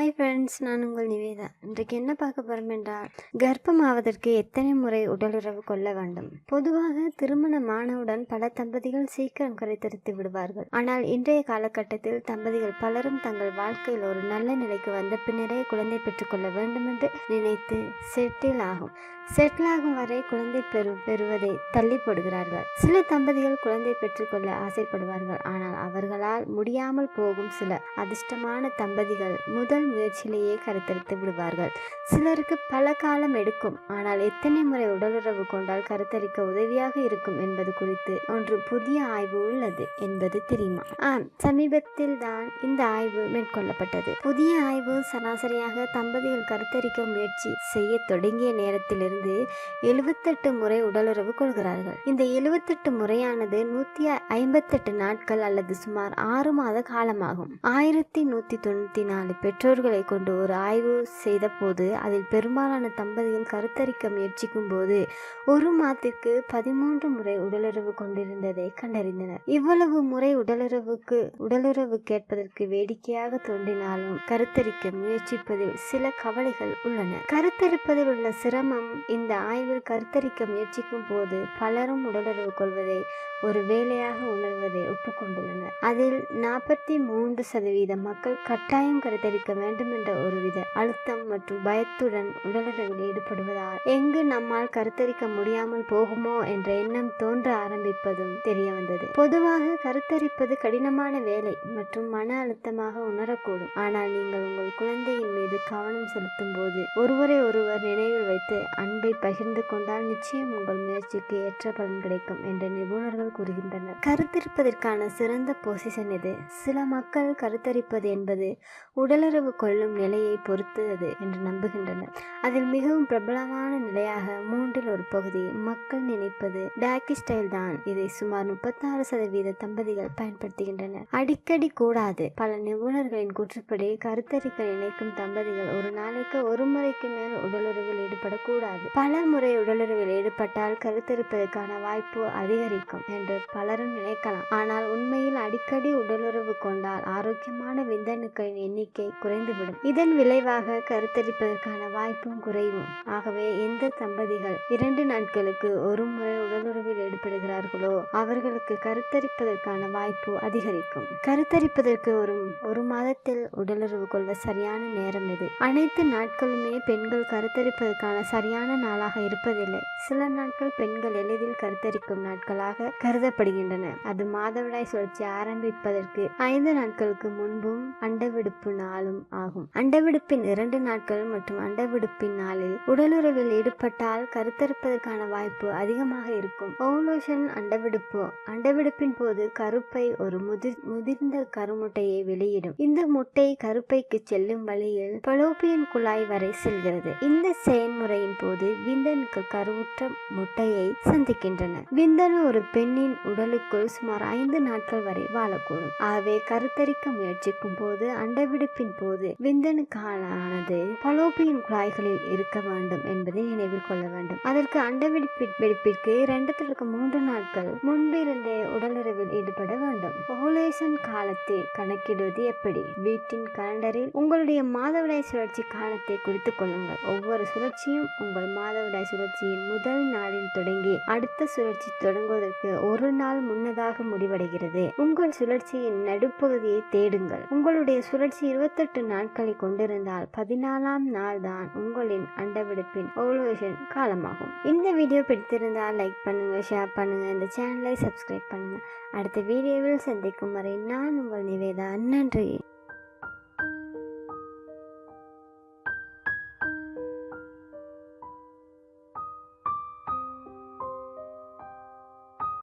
Hi friends நான் உங்கள் நிவேதா. இன்றைக்கு என்ன பார்க்க போகிறோம் என்றால் கர்ப்பமாவதற்கு எத்தனை முறை உடலுறவு கொள்ள வேண்டும்? பொதுவாக திருமணமானவுடன் பல தம்பதிகள் சீக்கிரம் கரைத்தரித்து விடுவார்கள். ஆனால் இன்றைய காலகட்டத்தில் தம்பதிகள் பலரும் தங்கள் வாழ்க்கையில் ஒரு நல்ல நிலைக்கு வந்த பின்னரே குழந்தை பெற்றுக்கொள்ள வேண்டும் என்று நினைத்து செட்டில் ஆகும். செட்டில் ஆகும் வரை குழந்தை பெறு பெறுவதை தள்ளி போடுகிறார்கள். சில தம்பதிகள் குழந்தை பெற்றுக்கொள்ள ஆசைப்படுவார்கள். ஆனால் அவர்களால் முடியாமல் போகும் சில அதிர்ஷ்டமான தம்பதிகள் முதல் முயற்சியிலேயே கருத்தரித்து விடுவார்கள். சிலருக்கு பல காலம் எடுக்கும். ஆனால் எத்தனை முறை உடலுறவு கொண்டால் கருத்தரிக்க உதவியாக இருக்கும் என்பது குறித்து ஒன்று புதிய ஆய்வு உள்ளது என்பது தெரியுமா? ஆம் சமீபத்தில் தான் இந்த ஆய்வு மேற்கொள்ளப்பட்டது. புதிய ஆய்வு சராசரியாக தம்பதிகள் கருத்தரிக்க முயற்சி செய்ய தொடங்கிய நேரத்திலிருந்து எழுபத்தெட்டு முறை உடலுறவு கொள்கிறார்கள். இந்த எழுபத்தெட்டு முறையானது நூத்தி ஐம்பத்தெட்டு நாட்கள் அல்லது சுமார் ஆறு மாத காலமாகும். ஆயிரத்தி நூத்தி தொண்ணூத்தி நாலு பெற்றோர் பெற்றோர்களை கொண்டு ஒரு ஆய்வு செய்த போது அதில் பெரும்பாலான தம்பதிகள் கருத்தரிக்க முயற்சிக்கும் போது ஒரு மாதத்திற்கு பதிமூன்று முறை உடலுறவு கொண்டிருந்ததை கண்டறிந்தனர். இவ்வளவு முறை உடலுறவுக்கு உடலுறவு கேட்பதற்கு வேடிக்கையாக தோன்றினாலும் கருத்தரிக்க முயற்சிப்பதில் சில கவலைகள் உள்ளன. கருத்தரிப்பதில் உள்ள சிரமம் இந்த ஆய்வில் கருத்தரிக்க முயற்சிக்கும் போது பலரும் உடலுறவு கொள்வதை ஒரு வேலையாக உணர்வதை ஒப்புக்கொண்டுள்ளனர். அதில் நாற்பத்தி மூன்று சதவீத மக்கள் கட்டாயம் கருத்தரிக்க வேண்டும் என்ற ஒருவித அழுத்தம் மற்றும் பயத்துடன் உடலுறவில் ஈடுபடுவதால் எங்கு நம்மால் கருத்தரிக்க முடியாமல் போகுமோ என்ற எண்ணம் தோன்ற ஆரம்பிப்பதும் தெரிய வந்தது பொதுவாக கருத்தரிப்பது கடினமான வேலை மற்றும் மன அழுத்தமாக உணரக்கூடும். ஆனால் நீங்கள் உங்கள் குழந்தையின் மீது கவனம் செலுத்தும் போது ஒருவரை ஒருவர் நினைவில் வைத்து அன்பை பகிர்ந்து கொண்டால் நிச்சயம் உங்கள் முயற்சிக்கு ஏற்ற பலன் கிடைக்கும் என்று நிபுணர்கள் கூறுகின்றனர். கருத்தரிப்பதற்கான சிறந்த பொசிஷன் இது சில மக்கள் கருத்தரிப்பது என்பது உடலுறவு கொள்ளும் நிலையை பொறுத்தது என்று நம்புகின்றனர். அதில் மிகவும் பிரபலமான நிலையாக மூன்றில் ஒரு பகுதி மக்கள் நினைப்பது டாக்கி ஸ்டைல் தான். இதை சுமார் முப்பத்தாறு சதவீத தம்பதிகள் பயன்படுத்துகின்றனர். அடிக்கடி கூடாது. பல நிபுணர்களின் கூற்றுப்படி கருத்தரிக்கல் நினைக்கும் தம்பதிகள் ஒரு நாளைக்கு ஒரு முறைக்கு மேல் உடலுறவில் ஈடுபடக்கூடாது. பல முறை உடலுறவில் ஈடுபட்டால் கருத்தரிப்பதற்கான வாய்ப்பு அதிகரிக்கும் என்று பலரும் நினைக்கலாம். ஆனால் உண்மையில் அடிக்கடி உடலுறவு கொண்டால் ஆரோக்கியமான விந்தணுக்களின் எண்ணிக்கை குறைந்துவிடும் இதன் விளைவாக கருத்தரிப்பதற்கான வாய்ப்பும் குறையும். ஆகவே எந்த தம்பதிகள் இரண்டு நாட்களுக்கு ஒரு முறை உடலுறவில் ஈடுபடுகிறார்களோ அவர்களுக்கு கருத்தரிப்பதற்கான வாய்ப்பு அதிகரிக்கும். கருத்தரிப்பதற்கு ஒரு ஒரு மாதத்தில் உடலுறவு கொள்ள சரியான நேரம் இது அனைத்து நாட்களுமே பெண்கள் கருத்தரிப்பதற்கான சரியான நாளாக இருப்பதில்லை. சில நாட்கள் பெண்கள் எளிதில் கருத்தரிக்கும் நாட்களாக கருதப்படுகின்றன. அது மாதவிடாய் சுழற்சி ஆரம்பிப்பதற்கு ஐந்து நாட்களுக்கு முன்பும் அண்டவிடுப்பு நாளும் ஆகும். அண்டவிடுப்பின் இரண்டு நாட்கள் மற்றும் அண்டவிடுப்பின் நாளில் உடலுறவில் ஈடுபட்டால் கருத்தரிப்பதற்கான வாய்ப்பு அதிகமாக இருக்கும். ஓவலோஷன் அண்டவிடுப்பு. அண்டவிடுப்பின் போது கருப்பை ஒரு முதிர் முதிர்ந்த கருமுட்டையை வெளியிடும். இந்த முட்டை கருப்பைக்கு செல்லும் வழியில் பலோபியன் குழாய் வரை செல்கிறது. இந்த செயல்முறையின் போது விந்தனுக்கு கருவுற்ற முட்டையை சந்திக்கின்றன. விந்தனு ஒரு பெண்ணின் உடலுக்குள் சுமார் ஐந்து நாட்கள் வரை வாழக்கூடும். ஆகவே கருத்தரிக்க முயற்சிக்கும் போது அண்டவிடுப்பின் போது விந்தணுக்கானது பலோப்பியன் குழாய்களில் இருக்க வேண்டும் என்பதை நினைவில் கொள்ள வேண்டும். அதற்கு அண்டவிடுப்பிற்கு இரண்டத்திற்கு மூன்று நாட்கள் முன்பிருந்தே உடலுறவில் ஈடுபட வேண்டும். ஓலேசன் காலத்தை கணக்கிடுவது எப்படி? வீட்டின் கலண்டரில் உங்களுடைய மாதவிடாய் சுழற்சி காலத்தை குறித்துக் கொள்ளுங்கள். ஒவ்வொரு சுழற்சியும் உங்கள் மாதவிடாய் சுழற்சியின் முதல் நாளில் தொடங்கி அடுத்த சுழற்சி தொடங்குவதற்கு ஒரு நாள் முன்னதாக முடிவடைகிறது. உங்கள் சுழற்சியின் நடுப்பகுதியை தேடுங்கள். உங்களுடைய சுழற்சி இருபத்தெட்டு நாள் நாட்களை கொண்டிருந்தால் பதினாலாம் நாள் தான் உங்களின் அண்டவிடுப்பின் ஓவலேஷன் காலமாகும். இந்த வீடியோ பிடித்திருந்தால் லைக் பண்ணுங்க ஷேர் பண்ணுங்க இந்த சேனலை சப்ஸ்கிரைப் பண்ணுங்க. அடுத்த வீடியோவில் சந்திக்கும் வரை நான் உங்கள் நிவேதா. நன்றி.